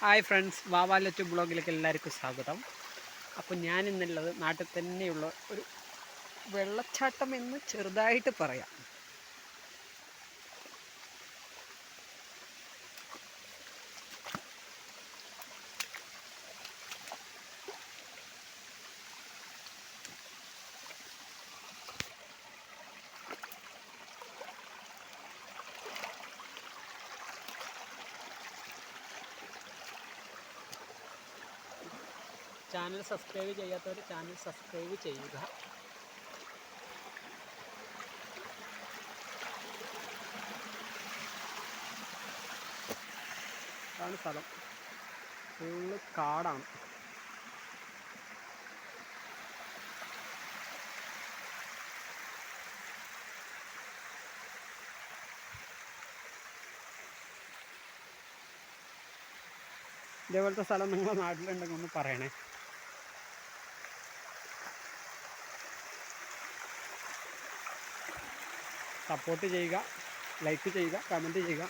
Hi friends വാവാലറ്റ് ബ്ലോഗിലേക്ക് എല്ലാവർക്കും സ്വാഗതം. അപ്പോൾ ഞാനിന്നുള്ളത് നാട്ടിൽ തന്നെയുള്ള ഒരു വെള്ളച്ചാട്ടം എന്ന് ചെറുതായിട്ട് പറയാം. ചാനൽ സബ്സ്ക്രൈബ് ചെയ്യാത്തവർ ചാനൽ സബ്സ്ക്രൈബ് ചെയ്യുക. അതാണ് സ്ഥലം. ഫുള്ള് കാടാണ്. ഇതേപോലത്തെ സ്ഥലം നിങ്ങളുടെ നാട്ടിലുണ്ടെങ്കിൽ ഒന്ന് പറയണേ. സപ്പോർട്ട് ചെയ്യുക ലൈക്ക് ചെയ്യുക കമന്റ് ചെയ്യുക.